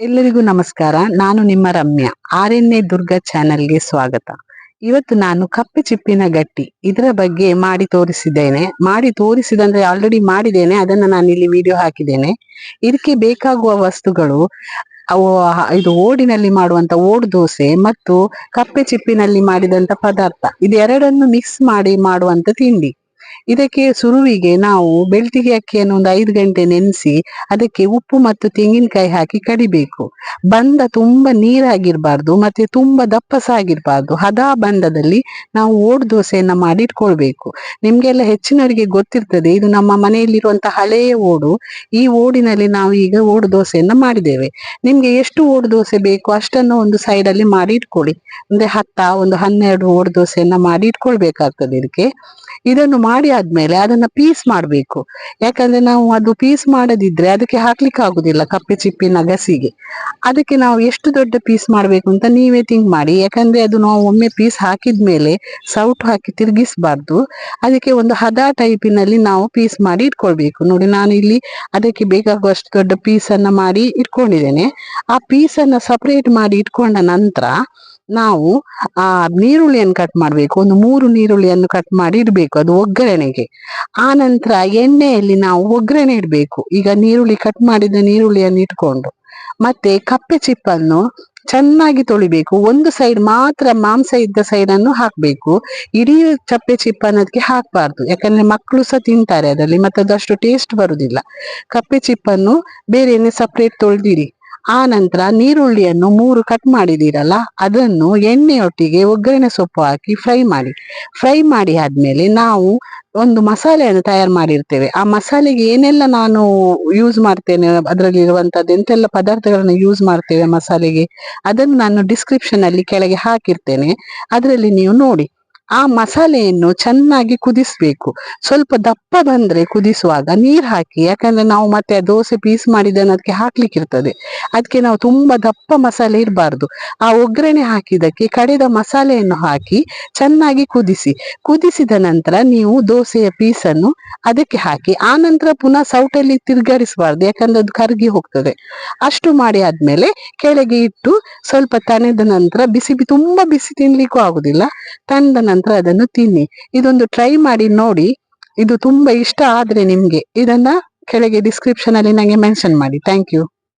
ಎಲ್ಲರಿಗೂ ನಮಸ್ಕಾರ. ನಾನು ನಿಮ್ಮ Ramya. R N A Durga ಚಾನೆಲ್ಗೆ ಸ್ವಾಗತ. ಇವತ್ತು ನಾನು ಕಪ್ಪೆ ಚಿಪ್ಪಿನ ಗಟ್ಟಿ ಇದರ ಬಗ್ಗೆ ಮಾಡಿ ತೋರಿಸಿದ್ದೇನೆ. ಮಾಡಿ ತೋರಿಸಿದಂದ್ರೆ ಆಲ್ರೆಡಿ ಮಾಡಿದ್ದೇನೆ. ಅದನ್ನ ನಾನು ಇಲ್ಲಿ ವಿಡಿಯೋ ಹಾಕಿದ್ದೇನೆ. ಇದಕ್ಕೆ ಬೇಕಾಗುವ ವಸ್ತುಗಳು, ಅವು ಇದು ಓಡಿನಲ್ಲಿ ಮಾಡುವಂತ ಓಡ್ ದೋಸೆ ಮತ್ತು ಕಪ್ಪೆ ಚಿಪ್ಪಿನಲ್ಲಿ ಮಾಡಿದಂತ ಪದಾರ್ಥ. ಇದೆರಡನ್ನು ಮಿಕ್ಸ್ ಮಾಡಿ ಮಾಡುವಂತ ತಿಂಡಿ. ಇದಕ್ಕೆ ಸುರುವಿಗೆ ನಾವು ಬೆಳ್ತಿಗೆ ಅಕ್ಕಿಯನ್ನು ಒಂದು ಐದು ಗಂಟೆ ನೆನೆಸಿ ಅದಕ್ಕೆ ಉಪ್ಪು ಮತ್ತು ತೆಂಗಿನಕಾಯಿ ಹಾಕಿ ಕಡಿಬೇಕು. ಬಂದ ತುಂಬಾ ನೀರಾಗಿರಬಾರ್ದು ಮತ್ತೆ ತುಂಬಾ ದಪ್ಪಸ ಆಗಿರಬಾರ್ದು. ಹದ ಬಂದದಲ್ಲಿ ನಾವು ಓಡ್ ದೋಸೆಯನ್ನು ಮಾಡಿ ಇಟ್ಕೊಳ್ಬೇಕು ನಿಮ್ಗೆಲ್ಲ ಹೆಚ್ಚಿನವರಿಗೆ ಗೊತ್ತಿರ್ತದೆ, ಇದು ನಮ್ಮ ಮನೆಯಲ್ಲಿರುವಂತಹ ಹಳೆಯ ಓಡು. ಈ ಓಡಿನಲ್ಲಿ ನಾವು ಈಗ ಓಡು ದೋಸೆಯನ್ನು ಮಾಡಿದ್ದೇವೆ. ನಿಮ್ಗೆ ಎಷ್ಟು ಓಡು ದೋಸೆ ಬೇಕು ಅಷ್ಟನ್ನು ಒಂದು ಸೈಡ್ ಅಲ್ಲಿ ಮಾಡಿ ಇಟ್ಕೊಳ್ಳಿ ಅಂದ್ರೆ ಹತ್ತ, ಒಂದು ಹನ್ನೆರಡು ಓಡು ದೋಸೆಯನ್ನ ಮಾಡಿ ಇಟ್ಕೊಳ್ಬೇಕಾಗ್ತದೆ ಇದಕ್ಕೆ. ಇದನ್ನು ಮಾಡಿ ಆದ್ಮೇಲೆ ಅದನ್ನ ಪೀಸ್ ಮಾಡ್ಬೇಕು. ಯಾಕಂದ್ರೆ ನಾವು ಅದು ಪೀಸ್ ಮಾಡದಿದ್ರೆ ಅದಕ್ಕೆ ಹಾಕ್ಲಿಕ್ಕೆ ಆಗುದಿಲ್ಲ ಕಪ್ಪೆ ಚಿಪ್ಪಿನ ಗಸಿಗೆ ಅದಕ್ಕೆ ನಾವು ಎಷ್ಟು ದೊಡ್ಡ ಪೀಸ್ ಮಾಡ್ಬೇಕು ಅಂತ ನೀವೇ ಥಿಂಕ್ ಮಾಡಿ. ಯಾಕಂದ್ರೆ ಅದು ನಾವು ಒಮ್ಮೆ ಪೀಸ್ ಹಾಕಿದ್ಮೇಲೆ ಸೌಟು ಹಾಕಿ ತಿರುಗಿಸಬಾರ್ದು. ಅದಕ್ಕೆ ಒಂದು ಹದ ಟೈಪಿನಲ್ಲಿ ನಾವು ಪೀಸ್ ಮಾಡಿ ಇಟ್ಕೊಳ್ಬೇಕು. ನೋಡಿ, ನಾನು ಇಲ್ಲಿ ಅದಕ್ಕೆ ಬೇಕಾಗುವಷ್ಟು ದೊಡ್ಡ ಪೀಸ್ ಅನ್ನ ಮಾಡಿ ಇಟ್ಕೊಂಡಿದ್ದೇನೆ. ಆ ಪೀಸ್ ಅನ್ನ ಸಪರೇಟ್ ಮಾಡಿ ಇಟ್ಕೊಂಡ ನಂತರ ನಾವು ಆ ನೀರುಳ್ಳಿಯನ್ನು ಕಟ್ ಮಾಡ್ಬೇಕು. ಒಂದು ಮೂರು ನೀರುಳ್ಳಿಯನ್ನು ಕಟ್ ಮಾಡಿ ಇಡಬೇಕು ಅದು ಒಗ್ಗರಣೆಗೆ. ಆ ನಂತರ ಎಣ್ಣೆಯಲ್ಲಿ ನಾವು ಒಗ್ಗರಣೆ ಇಡಬೇಕು. ಈಗ ನೀರುಳ್ಳಿ ಕಟ್ ಮಾಡಿದ ನೀರುಳ್ಳಿಯನ್ನು ಇಟ್ಕೊಂಡು ಮತ್ತೆ ಕಪ್ಪೆ ಚಿಪ್ಪನ್ನು ಚೆನ್ನಾಗಿ ತೊಳಿಬೇಕು. ಒಂದು ಸೈಡ್ ಮಾತ್ರ ಮಾಂಸ ಇದ್ದ ಸೈಡ್ ಅನ್ನು ಹಾಕ್ಬೇಕು. ಇಡೀ ಚಪ್ಪೆ ಚಿಪ್ಪನ್ನು ಅದಕ್ಕೆ ಹಾಕ್ಬಾರ್ದು. ಯಾಕಂದ್ರೆ ಮಕ್ಕಳು ಸಹ ತಿಂತಾರೆ ಅದರಲ್ಲಿ ಮತ್ತೆ ಅದಷ್ಟು ಟೇಸ್ಟ್ ಬರುದಿಲ್ಲ. ಕಪ್ಪೆ ಚಿಪ್ಪನ್ನು ಬೇರೆನೆ ಸಪ್ರೇಟ್ ತೊಳೆದಿರಿ. ಆ ನಂತರ ನೀರುಳ್ಳಿಯನ್ನು ಮೂರು ಕಟ್ ಮಾಡಿದಿರಲ್ಲ, ಅದನ್ನು ಎಣ್ಣೆಯೊಟ್ಟಿಗೆ ಒಗ್ಗರಣೆ ಸೊಪ್ಪು ಹಾಕಿ ಫ್ರೈ ಮಾಡಿ. ಫ್ರೈ ಮಾಡಿ ಆದ್ಮೇಲೆ ನಾವು ಒಂದು ಮಸಾಲೆಯನ್ನು ತಯಾರು ಮಾಡಿರ್ತೇವೆ. ಆ ಮಸಾಲೆಗೆ ಏನೆಲ್ಲ ನಾನು ಯೂಸ್ ಮಾಡ್ತೇನೆ, ಅದರಲ್ಲಿ ಇರುವಂತದ್ದು ಎಂತೆಲ್ಲ ಪದಾರ್ಥಗಳನ್ನು ಯೂಸ್ ಮಾಡ್ತೇವೆ ಮಸಾಲೆಗೆ, ಅದನ್ನು ನಾನು ಡಿಸ್ಕ್ರಿಪ್ಷನ್ ಅಲ್ಲಿ ಕೆಳಗೆ ಹಾಕಿರ್ತೇನೆ. ಅದರಲ್ಲಿ ನೀವು ನೋಡಿ. ಆ ಮಸಾಲೆಯನ್ನು ಚೆನ್ನಾಗಿ ಕುದಿಸ್ಬೇಕು. ಸ್ವಲ್ಪ ದಪ್ಪ ಬಂದ್ರೆ ಕುದಿಸುವಾಗ ನೀರ್ ಹಾಕಿ, ಯಾಕಂದ್ರೆ ನಾವು ಮತ್ತೆ ದೋಸೆ ಪೀಸ್ ಮಾಡಿದ್ದನ್ನು ಅದಕ್ಕೆ ಹಾಕ್ಲಿಕ್ಕೆ ಇರ್ತದೆ ಅದಕ್ಕೆ ನಾವು ತುಂಬಾ ದಪ್ಪ ಮಸಾಲೆ ಇರಬಾರ್ದು. ಆ ಒಗ್ಗರಣೆ ಹಾಕಿದಕ್ಕೆ ಕಡೆದ ಮಸಾಲೆಯನ್ನು ಹಾಕಿ ಚೆನ್ನಾಗಿ ಕುದಿಸಿ. ಕುದಿಸಿದ ನಂತರ ನೀವು ದೋಸೆಯ ಪೀಸನ್ನು ಅದಕ್ಕೆ ಹಾಕಿ, ಆ ನಂತರ ಪುನಃ ಸೌಟಲ್ಲಿ ತಿರ್ಗರಿಸಬಾರ್ದು ಯಾಕಂದ್ರೆ ಅದು ಕರಗಿ ಹೋಗ್ತದೆ. ಅಷ್ಟು ಮಾಡಿ ಆದ್ಮೇಲೆ ಕೆಳಗೆ ಇಟ್ಟು ಸ್ವಲ್ಪ ತಣೆದ ನಂತರ ಬಿಸಿ ತುಂಬಾ ಬಿಸಿ ತಿನ್ಲಿಕ್ಕೂ ಆಗುದಿಲ್ಲ. ತಂದ ನಂತರ ಅದನ್ನು ತಿನ್ನಿ. ಇದೊಂದು ಟ್ರೈ ಮಾಡಿ ನೋಡಿ. ಇದು ತುಂಬಾ ಇಷ್ಟ ಆದ್ರೆ ನಿಮ್ಗೆ. ಇದನ್ನ ಕೆಳಗೆ ಡಿಸ್ಕ್ರಿಪ್ಷನ್ ಅಲ್ಲಿ ನಂಗೆ ಮೆನ್ಷನ್ ಮಾಡಿ. Thank you